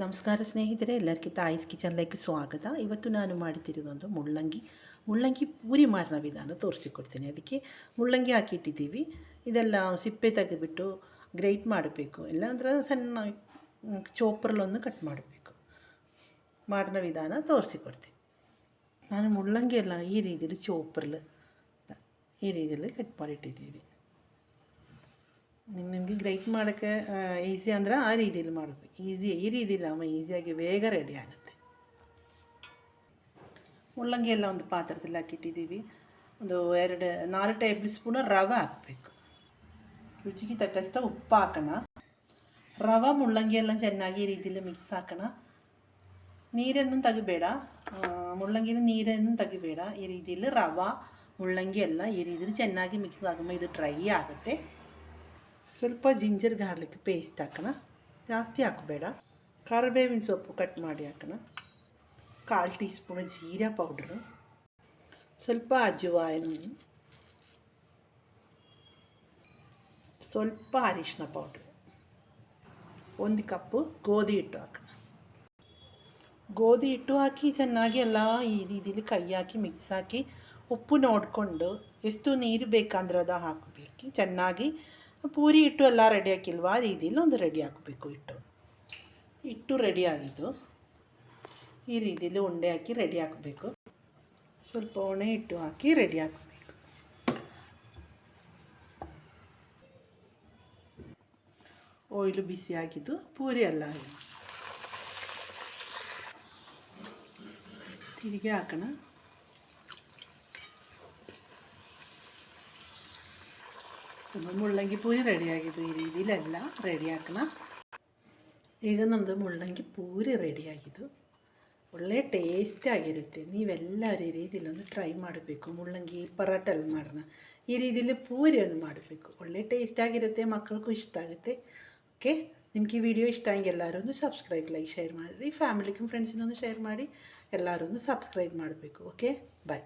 ನಮಸ್ಕಾರ ಸ್ನೇಹಿತರೆ ಎಲ್ಲರಿಗೂ ತಾಯಿಸ್ ಕಿಚನ್ ಲೈಕ್ ಸ್ವಾಗತ. ಇವತ್ತು ನಾನು ಮಾಡುತ್ತಿರೋದೊಂದು ಮುಳ್ಳಂಗಿ ಮುಳ್ಳಂಗಿ ಪೂರಿ ಮಾಡಿರೋ ವಿಧಾನ ತೋರಿಸಿಕೊಡ್ತೀನಿ. ಅದಕ್ಕೆ ಮುಳ್ಳಂಗಿ ಹಾಕಿಟ್ಟಿದ್ದೀವಿ. ಇದೆಲ್ಲ ಸಿಪ್ಪೆ ತೆಗೆದುಬಿಟ್ಟು ಗ್ರೇಟ್ ಮಾಡಬೇಕು. ಇಲ್ಲಾಂದ್ರೆ ಸಣ್ಣ ಚೋಪ್ರಲ್ಲೊಂದು ಕಟ್ ಮಾಡಬೇಕು. ಮಾಡಿರೋ ವಿಧಾನ ತೋರಿಸಿಕೊಡ್ತೀನಿ. ನಾನು ಮುಳ್ಳಂಗಿ ಎಲ್ಲ ಈ ರೀತಿಯಲ್ಲಿ ಚೋಪ್ರಲ್, ಈ ರೀತಿಯಲ್ಲಿ ಕಟ್ ಮಾಡಿಟ್ಟಿದ್ದೀವಿ. ನಿನ್ನೆ ಹಾಗಾಗಿ ಗ್ರೈಟ್ ಮಾಡೋಕ್ಕೆ ಈಸಿ ಅಂದ್ರೆ ಆ ರೀತಿಯಲ್ಲಿ ಮಾಡಬೇಕು ಈಸಿ ಈ ರೀತಿಯಲ್ಲಿ ಅಮ್ಮ ಈಸಿಯಾಗಿ ಬೇಗ ರೆಡಿ ಆಗುತ್ತೆ ಉಳ್ಳಂಗಿ ಎಲ್ಲ ಒಂದು ಪಾತ್ರದಲ್ಲಿ ಹಾಕಿಟ್ಟಿದ್ದೀವಿ ಒಂದು ಎರಡು ನಾಲ್ಕು ಟೇಬಲ್ ಸ್ಪೂನ್ ರವೆ ಹಾಕಬೇಕು ರುಚಿಗೆ ತಕ್ಕಷ್ಟ ಉಪ್ಪು ಹಾಕೋಣ ರವೆ ಮುಳ್ಳಂಗಿ ಎಲ್ಲ ಚೆನ್ನಾಗಿ ಈ ರೀತಿಯಲ್ಲಿ ಮಿಕ್ಸ್ ಹಾಕೋಣ ನೀರನ್ನು ತೆಗಿಬೇಡ ಮುಳ್ಳಂಗಿನ ನೀರನ್ನು ತೆಗಿಬೇಡ ಈ ರೀತಿಯಲ್ಲಿ ರವೆ ಮುಳ್ಳಂಗಿ ಎಲ್ಲ ಈ ರೀತಿಯಲ್ಲಿ ಚೆನ್ನಾಗಿ ಮಿಕ್ಸ್ ಆಗುമ്പോൾ ಇದು ಡ್ರೈ ಆಗುತ್ತೆ ಸ್ವಲ್ಪ ಜಿಂಜರ್ ಗಾರ್ಲಿಕ್ ಪೇಸ್ಟ್ ಹಾಕೋಣ. ಜಾಸ್ತಿ ಹಾಕಬೇಡ. ಕರಿಬೇವಿನ ಸೊಪ್ಪು ಕಟ್ ಮಾಡಿ ಹಾಕೋಣ. ಕಾಲು ಟೀ ಸ್ಪೂನ್ ಜೀರಾ ಪೌಡ್ರು. ಸ್ವಲ್ಪ ಅಜ್ವಾಯಿನ ಸ್ವಲ್ಪ ಅರಿಶಿನ ಪೌಡ್ರು. ಒಂದು ಕಪ್ಪು ಗೋಧಿ ಹಿಟ್ಟು ಹಾಕೋಣ. ಗೋಧಿ ಹಿಟ್ಟು ಹಾಕಿ ಚೆನ್ನಾಗಿ ಎಲ್ಲ ಈ ರೀತಿಲಿ ಕೈ ಹಾಕಿ ಮಿಕ್ಸ್ ಹಾಕಿ ಉಪ್ಪು ನೋಡಿಕೊಂಡು ಎಷ್ಟು ನೀರು ಬೇಕಂದ್ರೆ ಅದು ಹಾಕಬೇಕು. ಚೆನ್ನಾಗಿ ಪೂರಿ ಹಿಟ್ಟು ಎಲ್ಲ ರೆಡಿ ಹಾಕಿಲ್ವ? ಆ ರೀತಿಯಲ್ಲಿ ಒಂದು ರೆಡಿ ಹಾಕಬೇಕು ಹಿಟ್ಟು. ಹಿಟ್ಟು ರೆಡಿ ಆಗಿದ್ದು ಈ ರೀತಿಯಲ್ಲಿ ಉಂಡೆ ಹಾಕಿ ರೆಡಿ ಹಾಕಬೇಕು. ಸ್ವಲ್ಪ ಒಣೆ ಹಿಟ್ಟು ಹಾಕಿ ರೆಡಿ ಹಾಕಬೇಕು. ಓಯ್ಲು ಬಿಸಿ ಆಗಿದ್ದು ಪೂರಿ ಎಲ್ಲ ತಿರುಗಿ ಹಾಕೋಣ. ನಮ್ಮ ಮುಳ್ಳಂಗಿ ಪೂರಿ ರೆಡಿಯಾಗಿದ್ದು ಈ ರೀತಿಲೆಲ್ಲ ರೆಡಿ ಹಾಕೋಣ ಈಗ ನಮ್ಮದು ಮುಳ್ಳಂಗಿ ಪೂರಿ ರೆಡಿಯಾಗಿದ್ದು ಒಳ್ಳೆ ಟೇಸ್ಟಿ ಆಗಿರುತ್ತೆ ನೀವೆಲ್ಲರೂ ಈ ರೀತಿಲಿ ಒಂದು ಟ್ರೈ ಮಾಡಬೇಕು ಮುಳ್ಳಂಗಿ ಪರಾಟ ಎಲ್ಲ ಮಾಡೋಣ ಈ ರೀತಿಲಿ ಪೂರಿಯನ್ನು ಮಾಡಬೇಕು ಒಳ್ಳೆ ಟೇಸ್ಟ್ ಆಗಿರುತ್ತೆ ಮಕ್ಕಳಿಗೂ ಇಷ್ಟ ಆಗುತ್ತೆ ಓಕೆ ನಿಮ್ಗೆ ಈ ವಿಡಿಯೋ ಇಷ್ಟ ಆಗಿ ಎಲ್ಲರೂ ಸಬ್ಸ್ಕ್ರೈಬ್ ಲೈಕ್ ಶೇರ್ ಮಾಡಿರಿ ಫ್ಯಾಮಿಲಿಗೆ ಫ್ರೆಂಡ್ಸಿನೊಂದು ಶೇರ್ ಮಾಡಿ ಎಲ್ಲರೂ ಸಬ್ಸ್ಕ್ರೈಬ್ ಮಾಡಬೇಕು ಓಕೆ ಬಾಯ್